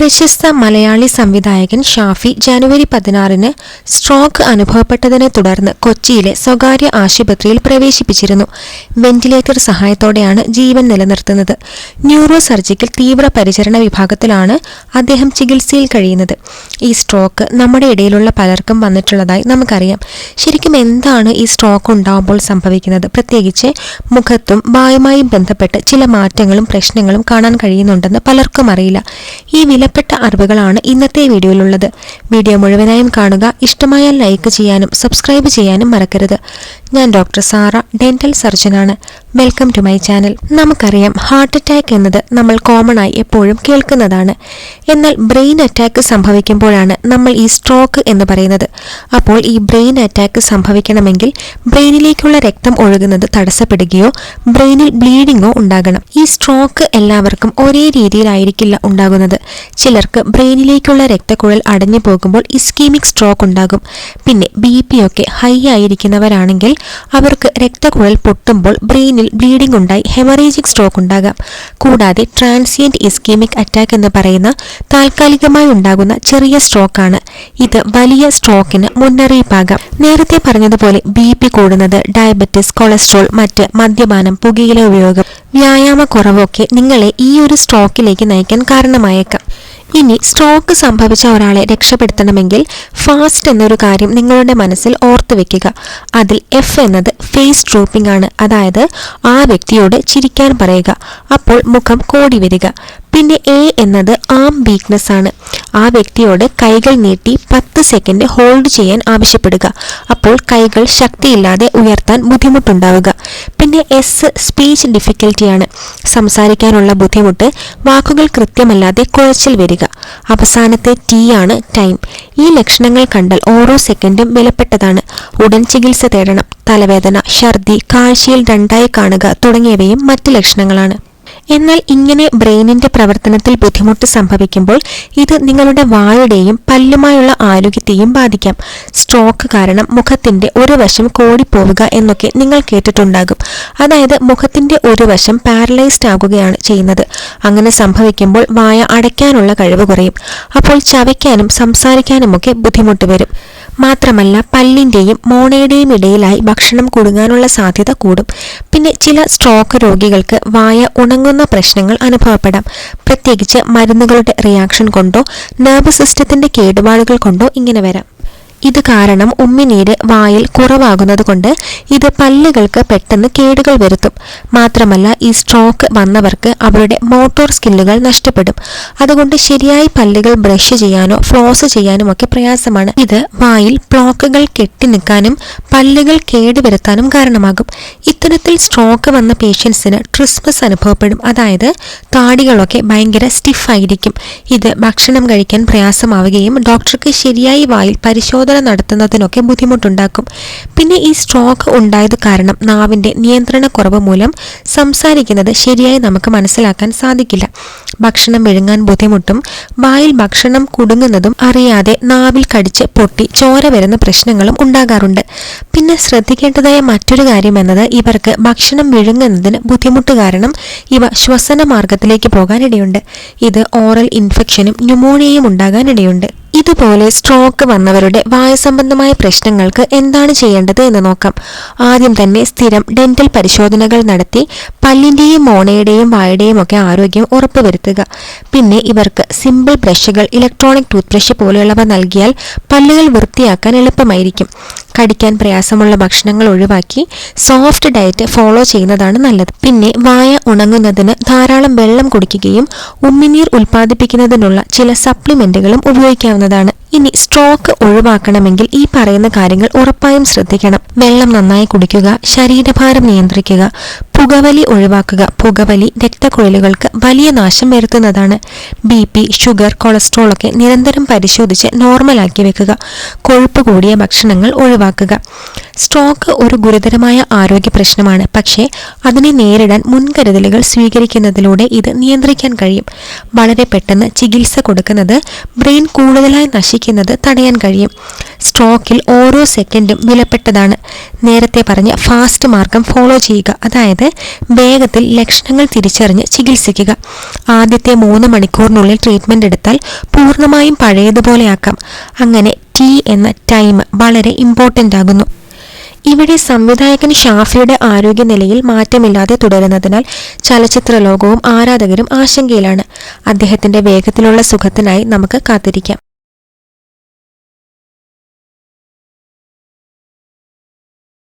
പ്രശസ്ത മലയാളി സംവിധായകൻ ഷാഫി ജനുവരി പതിനാറിന് സ്ട്രോക്ക് അനുഭവപ്പെട്ടതിനെ തുടർന്ന് കൊച്ചിയിലെ സ്വകാര്യ ആശുപത്രിയിൽ പ്രവേശിപ്പിച്ചിരുന്നു. വെന്റിലേറ്റർ സഹായത്തോടെയാണ് ജീവൻ നിലനിർത്തുന്നത്. ന്യൂറോ സർജിക്കൽ തീവ്ര പരിചരണ വിഭാഗത്തിലാണ് അദ്ദേഹം ചികിത്സയിൽ കഴിയുന്നത്. ഈ സ്ട്രോക്ക് നമ്മുടെ ഇടയിലുള്ള പലർക്കും വന്നിട്ടുള്ളതായി നമുക്കറിയാം. ശരിക്കും എന്താണ് ഈ സ്ട്രോക്ക് ഉണ്ടാകുമ്പോൾ സംഭവിക്കുന്നത്? പ്രത്യേകിച്ച് മുഖത്തും വായുമായും ബന്ധപ്പെട്ട് ചില മാറ്റങ്ങളും പ്രശ്നങ്ങളും കാണാൻ കഴിയുന്നുണ്ടെന്ന് പലർക്കും അറിയില്ല. ഈ വിലപ്പെട്ട അറിവുകളാണ് ഇന്നത്തെ വീഡിയോയിലുള്ളത്. വീഡിയോ മുഴുവനായും കാണുക ഇഷ്ടമായാൽ ലൈക്ക് ചെയ്യാനും സബ്സ്ക്രൈബ് ചെയ്യാനും മറക്കരുത്. ഞാൻ ഡോക്ടർ സാറ ഡെന്റൽ സർജനാണ് വെൽക്കം ടു മൈ ചാനൽ നമുക്കറിയാം ഹാർട്ട് അറ്റാക്ക് എന്നത് നമ്മൾ കോമൺ ആയി എപ്പോഴും കേൾക്കുന്നതാണ്. എന്നാൽ ബ്രെയിൻ അറ്റാക്ക് സംഭവിക്കുമ്പോഴാണ് നമ്മൾ ഈ സ്ട്രോക്ക് എന്ന് പറയുന്നത്. അപ്പോൾ ഈ ബ്രെയിൻ അറ്റാക്ക് സംഭവിക്കണമെങ്കിൽ ബ്രെയിനിലേക്കുള്ള രക്തം ഒഴുകുന്നത് തടസ്സപ്പെടുകയോ ബ്രെയിനിൽ ബ്ലീഡിങ്ങോ ഉണ്ടാകണം. ഈ സ്ട്രോക്ക് എല്ലാവർക്കും ഒരേ രീതിയിലായിരിക്കില്ല ഉണ്ടാകുന്നത്. ചിലർക്ക് ബ്രെയിനിലേക്കുള്ള രക്തക്കുഴൽ അടഞ്ഞു പോകുമ്പോൾ ഇസ്കീമിക് സ്ട്രോക്ക് ഉണ്ടാകും. പിന്നെ ബി ഒക്കെ ഹൈ ആയിരിക്കുന്നവരാണെങ്കിൽ അവർക്ക് രക്തക്കുഴൽ പൊട്ടുമ്പോൾ ബ്രെയിനിൽ ബ്ലീഡിംഗ് ഉണ്ടായി ഹെമറേജിക് സ്ട്രോക്ക് ഉണ്ടാകാം. കൂടാതെ ട്രാൻസിയന്റ് ഇസ്കീമിക് അറ്റാക്ക് എന്ന് പറയുന്ന താൽക്കാലികമായി ഉണ്ടാകുന്ന ചെറിയ സ്ട്രോക്കാണ് ഇത് വലിയ സ്ട്രോക്കിന് മുന്നറിയിപ്പാകാം. നേരത്തെ പറഞ്ഞതുപോലെ ബി പി കൂടുന്നത് ഡയബറ്റിസ് കൊളസ്ട്രോൾ മറ്റ് മദ്യപാനം പുകയില ഉപയോഗം വ്യായാമക്കുറവൊക്കെ നിങ്ങളെ ഈ ഒരു സ്ട്രോക്കിലേക്ക് നയിക്കാൻ കാരണമായേക്കാം. ഇനി സ്ട്രോക്ക് സംഭവിച്ച ഒരാളെ രക്ഷപ്പെടുത്തണമെങ്കിൽ ഫാസ്റ്റ് എന്നൊരു കാര്യം നിങ്ങളുടെ മനസ്സിൽ ഓർത്തു വെക്കുക. അതിൽ എഫ് എന്നത് ഫേസ് ഡ്രോപ്പിംഗ് ആണ്. അതായത് ആ വ്യക്തിയോട് ചിരിക്കാൻ പറയുക. അപ്പോൾ മുഖം കോടി വരിക. പിന്നെ എ എന്നത് ആം വീക്ക്നെസ് ആണ്. ആ വ്യക്തിയോട് കൈകൾ നീട്ടി പത്ത് സെക്കൻഡ് ഹോൾഡ് ചെയ്യാൻ ആവശ്യപ്പെടുക. അപ്പോൾ കൈകൾ ശക്തിയില്ലാതെ ഉയർത്താൻ ബുദ്ധിമുട്ടുണ്ടാവുക. പിന്നെ എസ് സ്പീച്ച് ഡിഫിക്കൽറ്റിയാണ് സംസാരിക്കാനുള്ള ബുദ്ധിമുട്ട് വാക്കുകൾ കൃത്യമല്ലാതെ കുഴച്ചിൽ വരിക. അവസാനത്തെ ടി ആണ് ടൈം ഈ ലക്ഷണങ്ങൾ കണ്ടാൽ ഓരോ സെക്കൻഡും വിലപ്പെട്ടതാണ്. ഉടൻ ചികിത്സ തേടണം. തലവേദന ഛർദി കാഴ്ചയിൽ രണ്ടായി കാണുക തുടങ്ങിയവയും മറ്റ് ലക്ഷണങ്ങളാണ്. എന്നാൽ ഇങ്ങനെ ബ്രെയിനിന്റെ പ്രവർത്തനത്തിൽ ബുദ്ധിമുട്ട് സംഭവിക്കുമ്പോൾ ഇത് നിങ്ങളുടെ വായുടെയും പല്ലുമായുള്ള ആരോഗ്യത്തെയും ബാധിക്കാം. സ്ട്രോക്ക് കാരണം മുഖത്തിന്റെ ഒരു വശം കോടിപ്പോവുക എന്നൊക്കെ നിങ്ങൾ കേട്ടിട്ടുണ്ടാകും. അതായത് മുഖത്തിന്റെ ഒരു വശം പാരലൈസ്ഡ് ആകുകയാണ് ചെയ്യുന്നത്. അങ്ങനെ സംഭവിക്കുമ്പോൾ വായ അടയ്ക്കാനുള്ള കഴിവ് കുറയും. അപ്പോൾ ചവയ്ക്കാനും സംസാരിക്കാനുമൊക്കെ ബുദ്ധിമുട്ട് വരും. മാത്രമല്ല പല്ലിന്റെയും മോണയുടെയും ഇടയിലായി ഭക്ഷണം കുടുങ്ങാനുള്ള സാധ്യത കൂടും. പിന്നെ ചില സ്ട്രോക്ക് രോഗികൾക്ക് വായ ഉണങ്ങുന്ന പ്രശ്നങ്ങൾ അനുഭവപ്പെടാം. പ്രത്യേകിച്ച് മരുന്നുകളുടെ റിയാക്ഷൻ കൊണ്ടോ നെർവ് സിസ്റ്റത്തിന്റെ കേടുപാടുകൾ കൊണ്ടോ ഇങ്ങനെ വരാം. ഇത് കാരണം ഉമ്മിനീര് വായിൽ കുറവാകുന്നത് കൊണ്ട് ഇത് പല്ലുകൾക്ക് പെട്ടെന്ന് കേടുകൾ വരുത്തും. മാത്രമല്ല ഈ സ്ട്രോക്ക് വന്നവർക്ക് അവരുടെ മോട്ടോർ സ്കില്ലുകൾ നഷ്ടപ്പെടും. അതുകൊണ്ട് ശരിയായി പല്ലുകൾ ബ്രഷ് ചെയ്യാനോ ഫ്ലോസ് ചെയ്യാനും ഒക്കെ പ്രയാസമാണ്. ഇത് വായിൽ പ്ലോക്കുകൾ കെട്ടി നിൽക്കാനും പല്ലുകൾ കേടുവരുത്താനും കാരണമാകും. ഇത്തരത്തിൽ സ്ട്രോക്ക് വന്ന പേഷ്യൻസിന് ട്രിസ്മസ് അനുഭവപ്പെടും. അതായത് താടികളൊക്കെ ഭയങ്കര സ്റ്റിഫായിരിക്കും ഇത് ഭക്ഷണം കഴിക്കാൻ പ്രയാസമാവുകയും ഡോക്ടർക്ക് ശരിയായി വായിൽ പരിശോധന നടത്തുന്നതിനൊക്കെ ബുദ്ധിമുട്ടുണ്ടാക്കും. പിന്നെ ഈ സ്ട്രോക്ക് ഉണ്ടായത് കാരണം നാവിന്റെ നിയന്ത്രണക്കുറവ് മൂലം സംസാരിക്കുന്നത് ശരിയായി നമുക്ക് മനസ്സിലാക്കാൻ സാധിക്കില്ല. ഭക്ഷണം വിഴുങ്ങാൻ ബുദ്ധിമുട്ടും വായിൽ ഭക്ഷണം കുടുങ്ങുന്നതും അറിയാതെ നാവിൽ കടിച്ച് പൊട്ടി ചോര വരുന്ന പ്രശ്നങ്ങളും ഉണ്ടാകാറുണ്ട്. പിന്നെ ശ്രദ്ധിക്കേണ്ടതായ മറ്റൊരു കാര്യം എന്നത് ഇവർക്ക് ഭക്ഷണം വിഴുങ്ങുന്നതിന് ബുദ്ധിമുട്ട് കാരണം ഇവ ശ്വസന മാർഗത്തിലേക്ക് പോകാനിടയുണ്ട്. ഇത് ഓറൽ ഇൻഫെക്ഷനും ന്യൂമോണിയയും ഉണ്ടാകാനിടയുണ്ട്. ഇതുപോലെ സ്ട്രോക്ക് വന്നവരുടെ വായു സംബന്ധമായ പ്രശ്നങ്ങൾക്ക് എന്താണ് ചെയ്യേണ്ടത് എന്ന് നോക്കാം. ആദ്യം തന്നെ സ്ഥിരം ഡെന്റൽ പരിശോധനകൾ നടത്തി പല്ലിന്റെയും മോണയുടെയും വായുടെയും ഒക്കെ ആരോഗ്യം ഉറപ്പുവരുത്തുക. പിന്നെ ഇവർക്ക് സിമ്പിൾ ബ്രഷുകൾ ഇലക്ട്രോണിക് ടൂത്ത് ബ്രഷ് പോലെയുള്ളവ നൽകിയാൽ പല്ലുകൾ വൃത്തിയാക്കാൻ എളുപ്പമായിരിക്കും. കടിക്കാൻ പ്രയാസമുള്ള ഭക്ഷണങ്ങൾ ഒഴിവാക്കി സോഫ്റ്റ് ഡയറ്റ് ഫോളോ ചെയ്യുന്നതാണ് നല്ലത്. പിന്നെ വായ ഉണങ്ങുന്നതിന് ധാരാളം വെള്ളം കുടിക്കുകയും ഉമ്മിനീർ ഉൽപ്പാദിപ്പിക്കുന്നതിനുള്ള ചില സപ്ലിമെന്റുകളും ഉപയോഗിക്കാവുന്നതാണ്. ഇനി സ്ട്രോക്ക് ഒഴിവാക്കണമെങ്കിൽ ഈ പറയുന്ന കാര്യങ്ങൾ ഉറപ്പായും ശ്രദ്ധിക്കണം. വെള്ളം നന്നായി കുടിക്കുക ശരീരഭാരം നിയന്ത്രിക്കുക പുകവലി ഒഴിവാക്കുക. പുകവലി രക്തക്കുഴലുകൾക്ക് വലിയ നാശം വരുത്തുന്നതാണ്. ബി പി ഷുഗർ കൊളസ്ട്രോൾ ഒക്കെ നിരന്തരം പരിശോധിച്ച് നോർമലാക്കി വെക്കുക. കൊഴുപ്പ് കൂടിയ ഭക്ഷണങ്ങൾ ഒഴിവാക്കുക. സ്ട്രോക്ക് ഒരു ഗുരുതരമായ ആരോഗ്യ പ്രശ്നമാണ്. പക്ഷേ അതിനെ നേരിടാൻ മുൻകരുതലുകൾ സ്വീകരിക്കുന്നതിലൂടെ ഇത് നിയന്ത്രിക്കാൻ കഴിയും. വളരെ പെട്ടെന്ന് ചികിത്സ കൊടുക്കുന്നത് ബ്രെയിൻ കൂടുതലായി നശിക്കുന്നത് തടയാൻ കഴിയും. സ്ട്രോക്കിൽ ഓരോ സെക്കൻഡും വിലപ്പെട്ടതാണ്. നേരത്തെ പറഞ്ഞ ഫാസ്റ്റ് മാർഗം ഫോളോ ചെയ്യുക. അതായത് വേഗത്തിൽ ലക്ഷണങ്ങൾ തിരിച്ചറിഞ്ഞ് ചികിത്സിക്കുക. ആദ്യത്തെ മൂന്ന് മണിക്കൂറിനുള്ളിൽ ട്രീറ്റ്മെന്റ് എടുത്താൽ പൂർണമായും പഴയതുപോലെയാക്കാം അങ്ങനെ ടി എന്ന ടൈം വളരെ ഇമ്പോർട്ടന്റ് ആകുന്നു. ഇവിടെ സംവിധായകൻ ഷാഫിയുടെ ആരോഗ്യനിലയിൽ മാറ്റമില്ലാതെ തുടരുന്നതിനാൽ ചലച്ചിത്ര ലോകവും ആരാധകരും ആശങ്കയിലാണ്. അദ്ദേഹത്തിന്റെ വേഗത്തിലുള്ള സുഖത്തിനായി നമുക്ക് കാത്തിരിക്കാം.